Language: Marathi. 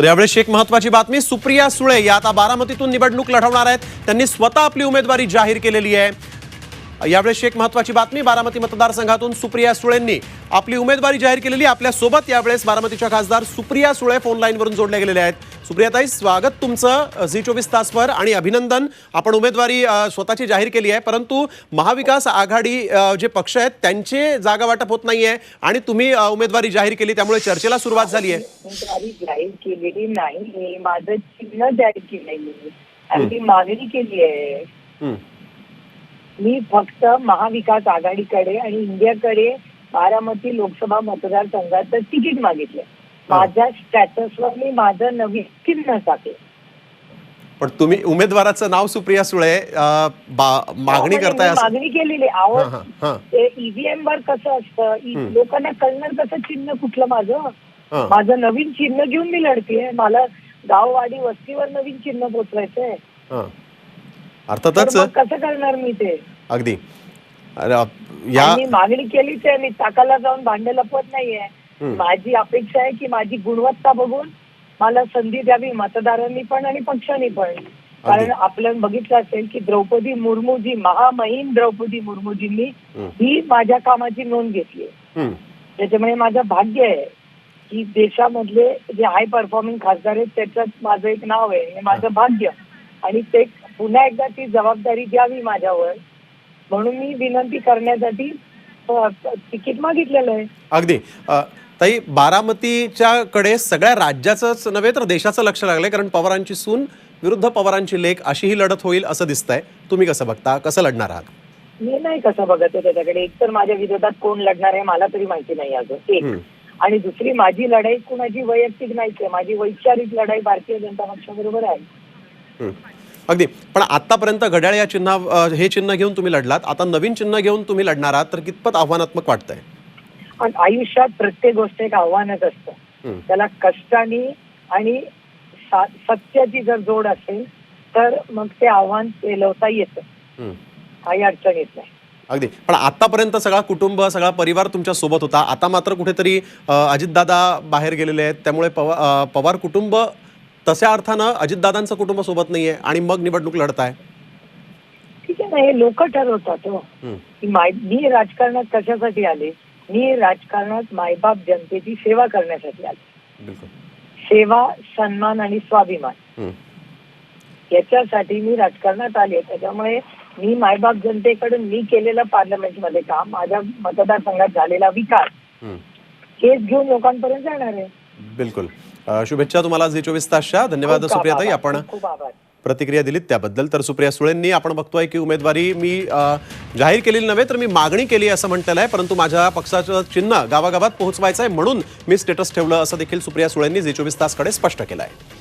तर यावेळेस एक महत्वाची बातमी सुप्रिया सुळे या आता बारामतीतून निवडणूक लढवणार आहेत. त्यांनी स्वतः आपली उमेदवारी जाहीर केलेली आहे. यावेळेस एक महत्वाची बातमी बारामती मतदारसंघातून सुप्रिया सुळेंनी आपली उमेदवारी जाहीर केलेली आपल्यासोबत यावेळेस बारामतीच्या खासदार सुप्रिया सुळे फोन लाईनवरून जोडल्या गेलेल्या आहेत. सुप्रियाताई स्वागत तुमचं झी चोवीस तासवर आणि अभिनंदन. आपण उमेदवारी स्वतःची जाहीर केली आहे परंतु महाविकास आघाडी जे पक्ष आहेत त्यांचे जागा वाटप होत नाहीये आणि तुम्ही उमेदवारी जाहीर केली त्यामुळे चर्चेला सुरुवात झाली आहे. जाहीर केलेली नाही माझं चिन्ह जाहीर मी मागणी केली आहे. मी फक्त महाविकास आघाडीकडे आणि इंडियाकडे बारामती लोकसभा मतदारसंघाचं तिकीट मागितलं. माझ्या स्टॅटसवर मी माझं नवीन चिन्ह टाकलं. पण तुम्ही उमेदवाराचं नाव सुप्रिया सुळे मागणी म्हणजे करताय मागणी केलेली. आहे. हां, हां, हां. अहो ईव्हीएम वर कसं असतं? इ- लोकांना कळणार कसं चिन्ह कुठलं माझं? हां. माझं नवीन चिन्ह घेऊन मी लढतीये. मला गाववाडी वस्तीवर नवीन चिन्ह पोचवायचंय. तर अर्थातच मग कसं करणार मी ते? अगदी. अरे, या आणि मागणी केलीच आहे मी चाकाला जाऊन भांडे लपवत नाहीये. माझी अपेक्षा आहे की माझी गुणवत्ता बघून मला संधी द्यावी मतदारांनी पण आणि पक्षांनी पण. कारण आपलं बघितलं असेल की द्रौपदी मुर्मू जी महामहिम द्रौपदी मुर्मूजींनी ही माझ्या कामाची नोंद घेतली हं. त्याच्यामुळे माझं भाग्य आहे की देशामधले जे हाय परफॉर्मिंग खासदार आहेत त्याच्यात माझं एक नाव आहे. हे माझं भाग्य. आणि ते पुन्हा एकदा ती जबाबदारी द्यावी माझ्यावर. म्हणून मी विनंती करण्यासाठी तिकीट मागितलेलं आहे. अगदी. ताई बारामतीच्या कडे सगळ्या राज्याचंच नव्हे तर देशाचं लक्ष लागलंय कारण पवारांची सून विरुद्ध पवारांची लेख अशी ही लढत होईल असं दिसतंय. तुम्ही कसं बघता? कसं लढणार आहात? मी नाही कसं बघत आहे त्याच्याकडे. एक तर माझ्या विरोधात कोण लढणार आहे मला तरी माहिती नाही अजून. एक. आणि दुसरी माझी लढाई कुणाची वैयक्तिक नाहीच आहे माझी वैचारिक लढाई भारतीय जनता पक्षाबरोबर आहे. अगदी. पण आतापर्यंत घड्याळ या चिन्हा हे चिन्ह घेऊन तुम्ही लढलात. आता नवीन चिन्ह घेऊन तुम्ही लढणार आहात तर कितपत आव्हानात्मक वाटतंय? आयुष्यात प्रत्येक गोष्ट एक आव्हानच असतं. त्याला कष्टाने आणि सत्याची जर जोड असेल तर मग ते आव्हान पेलवता येतं. हं. काही अडचण येत नाही. अगदी. पण आतापर्यंत सगळा कुटुंब सगळा परिवार तुमच्यासोबत होता. आता मात्र कुठेतरी अजितदादा बाहेर गेलेले आहेत. त्यामुळे पवा अ, पवार कुटुंब तशा अर्थानं अजितदादांचं कुटुंब सोबत नाहीये आणि मग निवडणूक लढताय. ठीक आहे ना हे लोक ठरवतात हो. की माय मी राजकारणात कशासाठी आले? मी राजकारणात मायबाप जनतेची सेवा करण्यासाठी आले. बिलकुल. सेवा सन्मान आणि स्वाभिमान. याच्यासाठी मी राजकारणात आले. त्याच्यामुळे मी मायबाप जनतेकडून मी केलेलं पार्लमेंटमध्ये काम माझ्या मतदारसंघात झालेला विकास हं. हेच घेऊन लोकांपर्यंत जाणार आहे. बिलकुल. शुभेच्छा तुम्हाला झी चोवीस तासच्या. धन्यवाद सुप्रियाताई. आपण प्रतिक्रिया दिलीत त्याबद्दल. तर सुप्रिया सुळेंनी आपण बघतोय की उमेदवारी मी जाहीर केलेली नव्हे तर मी मागणी केली असं म्हटलेलं आहे. परंतु माझ्या पक्षाचं चिन्ह गावागावात पोहोचवायचं आहे म्हणून मी स्टेटस ठेवलं असं देखील सुप्रिया सुळेंनी झी चोवीस तासकडे स्पष्ट केलं आहे.